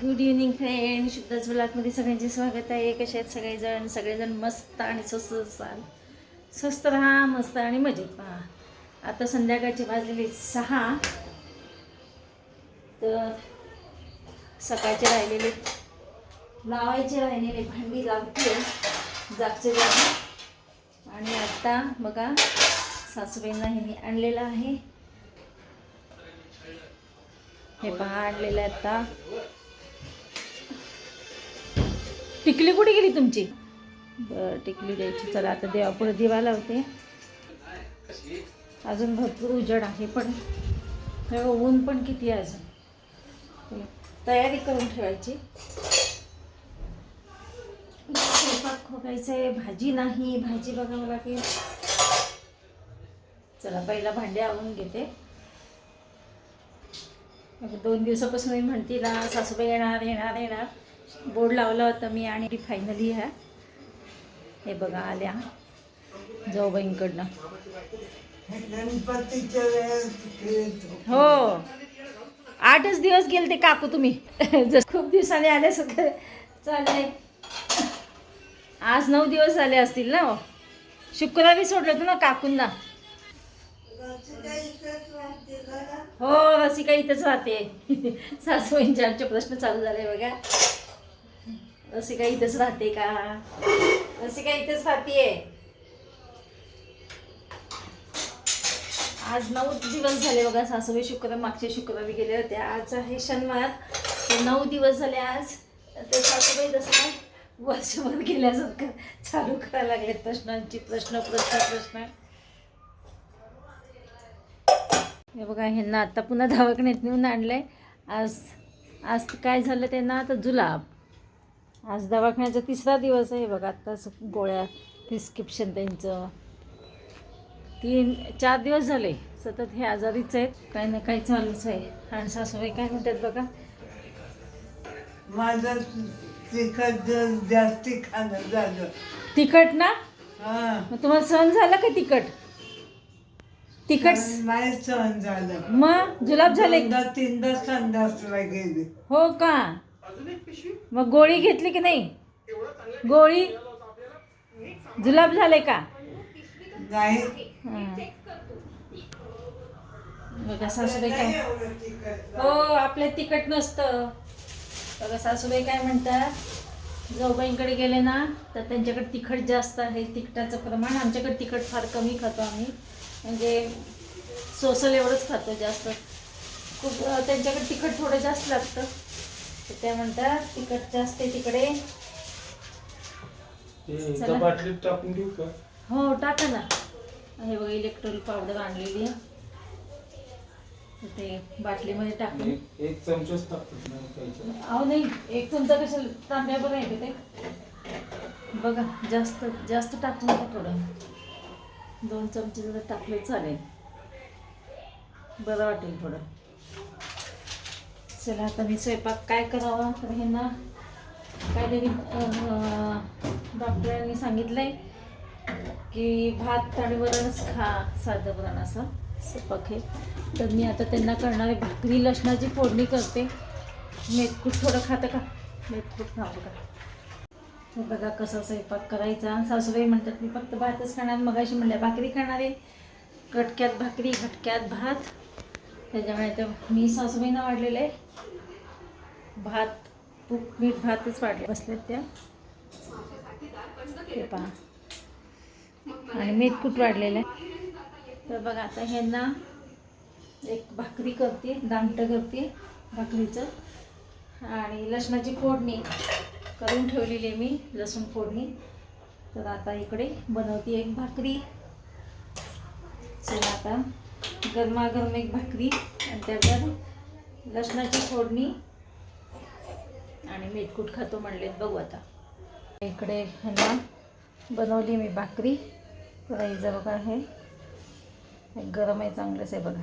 Good evening friend शुद्धाच ब्लॉगमध्ये सगळ्यांचे स्वागत आहे. कसे आहेत सगळेजण? सगळेजण मस्त आणि स्वस्त असाल. स्वस्त राहा मस्त आणि मजेत पहा आता संध्याकाळचे वाजलेले सहा. तर सकाळचे राहिलेले लावायचे राहिलेले भांडी लावते जागचे जाग. आणि आत्ता बघा सासूबाईंना ह्यांनी आणलेलं आहे. हे पहा आणलेलं आहे आता. टिकली कुठे गेली तुमची? बरं टिकली द्यायची. चला आता देवापुढे दिवा लावते. अजून भरपूर उजड आहे पण ऊन पण किती आहे अजून. तयारी करून ठेवायची. स्वयंपाक खोकायचं आहे भाजी नाही भाजी बघावं लागेल. चला पहिला भांडे आवरून घेते. दोन दिवसापासून मी म्हणते ना सासूबाई येणार येणार येणार. बोर्ड लावला होता मी आणि फायनली ह्या हे बघा आल्या. जाऊबाईंकडनं हो. आठच दिवस गेले ते काकू तुम्ही. जस खूप दिवसाने आले सगळे चालले. आज नऊ दिवस झाले असतील ना हो. शुक्रवारी सोडलं होतं ना काकूंना. हो रसिका इथंच राहते. सासूबाईंचे आमचे प्रश्न चालू झाले बघा. रसिका इथंच राहते का? रसिका इथंच राहते आज नऊ दिवस झाले बघा सासूबाई शुक्रवार मागच्या शुक्रवारी गेले होते आज आहे शनिवार. तर नऊ दिवस झाले आज. तर सासूबाई जसं काय वर्षभर गेल्यासारखं चालू करायला लागले प्रश्नांची प्रश्न प्रश्न प्रश्न. हे बघा ह्यांना आता पुन्हा दवाखान्यात नेऊन आणलंय. आज आज काय झालं त्यांना? आता जुलाब. आज दवाखान्याचा तिसरा दिवस आहे बघा आत्ताच गोळ्या प्रिस्क्रिप्शन त्यांचं. तीन चार दिवस झाले सतत हे आजारीच आहेत काही ना काही चालूच आहे. आणि सासूबाई काय म्हणतात बघा? माझं तिखट जास्ती खाणं झालं. तिखट ना? हा. मग तुम्हाला सहन झालं का तिखट? तिखट नाही सहन झालं. मग? जुलाब झाले? दोनदा तीनदा संडासला गेली. हो का? मग गोळी घेतली की नाही? गोळी? जुलाब झाले का? नाही. हां. बघा सासूबाई काय हो आपल्या तिखट नसतं. बघा सासूबाई काय म्हणतात? जाऊबाईंकडे गेले ना तर त्यांच्याकडे तिखट जास्त आहे. तिखटाचं प्रमाण आमच्याकडे तिखट फार कमी खातो आम्ही. म्हणजे सोसल एवढंच खातो जास्त. खूप त्यांच्याकडे तिखट थोडं जास्त लागतं. तर त्या म्हणतात तिखट जास्त आहे तिकडे. ते चला. त्या बाटलीत टाकून देऊ का? हो टाका ना. हे बघा इलेक्ट्रॉनिक पावडर आणलेली आहे. तर ते बाटलीमध्ये टाकून. एक एक चमचाच टाकतात अहो नाही एक चमचा कशाला तांब्या बरं आहे का ते? बघा जास्त जास्त टाकून नका थोडं. दोन चमचे जर टाकले चालेल. बरं वाटेल थोडं. चला आता मी स्वयंपाक काय करावा? तर हे ना काहीतरी अं, डॉक्टरांनी सांगितलंय की भात आणि वरणच खा साधं वरण असं. स्वयंपाक हे तर मी आता त्यांना करणारे भाकरी. लसणाची फोडणी करते. मेथकूट थोडं खातं का? मेथकूट खावं का हे बघा कसा स्वयंपाक करायचा. सासूबाई म्हणतात मी फक्त भातच खाणार. मग अशी म्हणल्या भाकरी खाणार. आहे कटक्यात भाकरी घटक्यात भात. त्याच्यामुळे तर मी सासूबाईंना वाढलेलं आहे. भात तूप मीठ भातच वाढले. बसलेत त्या. ते पहा. आणि मेथकूट वाढलेलं आहे. तर बघा आता ह्यांना एक भाकरी करते दामटं करते भाकरीचं. आणि लसणाची फोडणी करून ठेवलेली आहे मी लसूण फोडणी. तर आता इकडे बनवते एक भाकरी. चला आता. गरमागरम एक भाकरी आणि त्याच्यात लसणाची फोडणी आणि मेथकूट खातो म्हणलेत बघू आता. इकडे ह्यांना बनवली मी भाकरी. तर बघा हे. गरम आहे चांगलंच आहे बघा.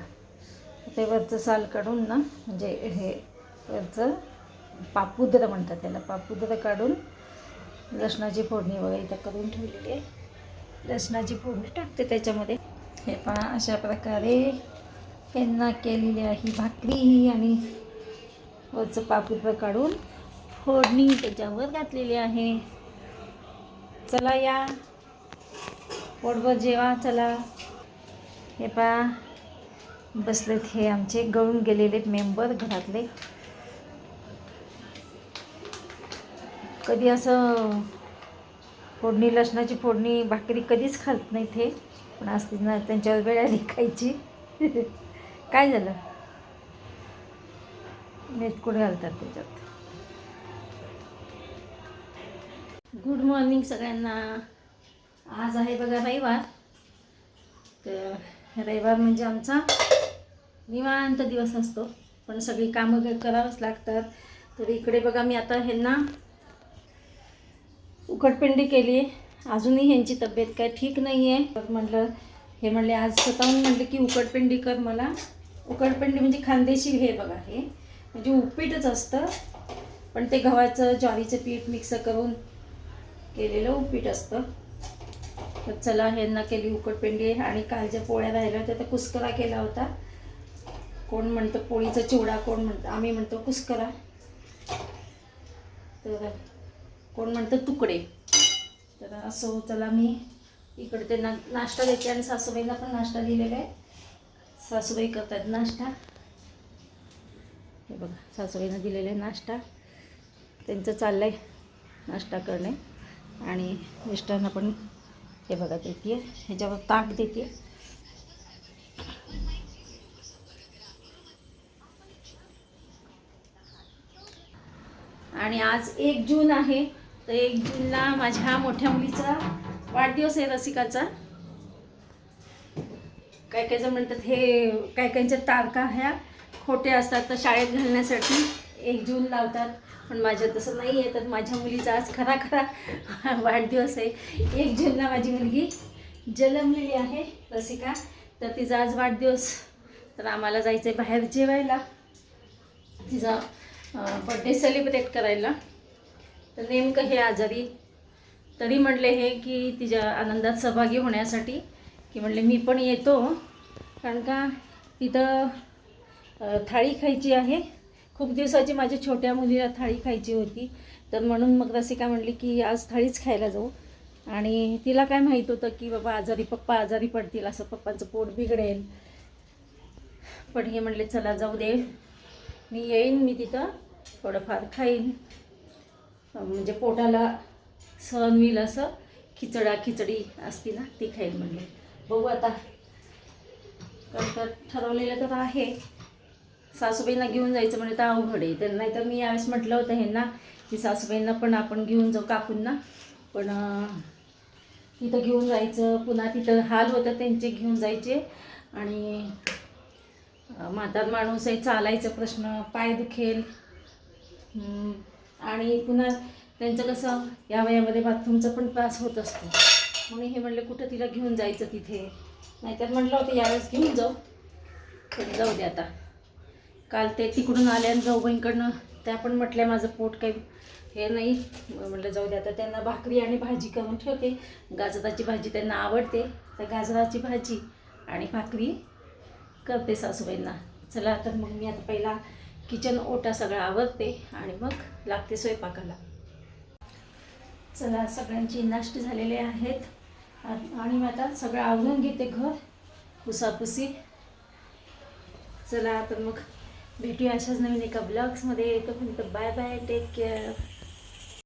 ते वरचं साल काढून ना म्हणजे हे वरचं पापुद्र म्हणतात त्याला. पापुद्र काढून लसणाची फोडणी वगैरे इथं करून ठेवलेली आहे. लसणाची फोडणी टाकते त्याच्यामध्ये. हे पहा अशा प्रकारे यांना केलेली आहे भाकरी आणि वरचं पापुत्र काढून फोडणी त्याच्यावर घातलेली आहे. चला या. पोटभर जेवा चला. हे पहा बसलेत हे आमचे गळून गेलेले मेंबर घरातले. कधी असं फोडणी लसणाची फोडणी भाकरी कधीच खात नाही ते. पण आज ना त्यांच्यावर वेळ आली खायची. काय झालं? मेथकूट घालतात त्याच्यात? गुड मॉर्निंग सगळ्यांना. आज आहे बघा रविवार. तर रविवार म्हणजे आमचा निवांत दिवस असतो. पण सगळी कामं करावंच लागतात. तर इकडे बघा मी आता ह्यांना उकडपिंडी केली. अजूनही ह्यांची तब्येत काय ठीक नाही आहे तर म्हटलं हे म्हणले आज स्वतःहून म्हटलं की उकडपिंडी कर मला. उकडपिंडी म्हणजे खानदेशी हे बघा हे म्हणजे उपीटच असतं. पण ते गव्हाचं ज्वारीचं पीठ मिक्स करून केलेलं उपीट असतं. तर चला ह्यांना केली उकडपिंडी आणि काल ज्या पोळ्या राहिल्या होत्या त्या कुस्करा केला होता. कोण म्हणतं पोळीचा चिवडा कोण म्हणतं आम्ही म्हणतो कुस्करा. तर कोण म्हणतं तुकडे. तर असं चला मी इकडे ते ना नाश्ता देते आणि सासूबाईला पण नाश्ता दिलेला आहे. सासूबाई करतात नाश्ता. हे बघा सासूबाईनं दिलेला आहे नाश्ता. त्यांचं चाललं आहे नाश्ता करणे. आणि मिस्टरांना पण हे बघा देते ह्याच्यावर ताक देते आणि आज एक जून आहे. तर एक जूनला माझ्या मोठ्या मुलीचा वाढदिवस आहे रसिकाचा. काय काय म्हणतात हे काय काहींच्या तारखा ह्या खोट्या असतात तर शाळेत घालण्यासाठी एक जून लावतात. पण माझ्या तसं नाही आहे तर माझ्या मुलीचा आज खरा खरा वाढदिवस आहे. एक जूनला माझी मुलगी जन्मलेली आहे रसिका. तर तिचा आज वाढदिवस. तर आम्हाला जायचं आहे बाहेर जेवायला. तिचा बड्डे सेलिब्रेट करायला. तर नेमकं हे आजारी तरी म्हणले हे की तिच्या आनंदात सहभागी होण्यासाठी की म्हणले मी पण येतो. कारण का तिथं थाळी खायची आहे. खूप दिवसाची माझ्या छोट्या मुलीला थाळी खायची होती. तर म्हणून मग रसिका म्हणली की आज थाळीच खायला जाऊ. आणि तिला काय माहीत होतं की बाबा आजारी पप्पा आजारी पडतील असं पप्पांचं पोट बिघडेल. पण हे म्हणले चला जाऊ दे. मी येईन मी तिथं थोडंफार खाईन. म्हणजे पोटाला सहन होईल असं खिचडा खिचडी असती ना ती खाईल म्हणले. बघू आता. तर ठरवलेलं तर आहे. सासूबाईंना घेऊन जायचं म्हणजे तर अवघड आहे. तर मी यावेळेस म्हटलं होतं ह्यांना की सासूबाईंना पण आपण घेऊन जाऊ काकूंना. पण तिथं घेऊन जायचं. पुन्हा तिथं हाल होतं त्यांचे घेऊन जायचे. आणि म्हातार माणूस आहे चालायचा प्रश्न. पाय दुखेल. आणि पुन्हा त्यांचं कसं या वयामध्ये बाथरूमचा पण त्रास होत असतो. म्हणून हे म्हणलं कुठं तिला घेऊन जायचं तिथे? नाहीतर म्हटलं होतं यावेळेस घेऊन जाऊ. तर जाऊ दे आता. काल ते तिकडून आल्या आणि जाऊबाईंकडनं त्या पण म्हटल्या माझं पोट काही हे नाही. म्हटलं जाऊ दे आता. त्यांना भाकरी आणि भाजी करून ठेवते. गाजराची भाजी त्यांना आवडते. तर गाजराची भाजी आणि भाकरी करते सासूबाईंना. चला तर मग मी आता पहिला किचन ओटा सगळा आवरते आणि मग लागते स्वयंपाकाला. चला सगळ्यांची नाश्ते झालेले आहेत. आणि मी आता सगळं आवरून घेते घर. पुसापुसी. चला तर मग भेटूया अशाच नवीन एका ब्लॉग्समध्ये तोपर्यंत बाय बाय टेक केअर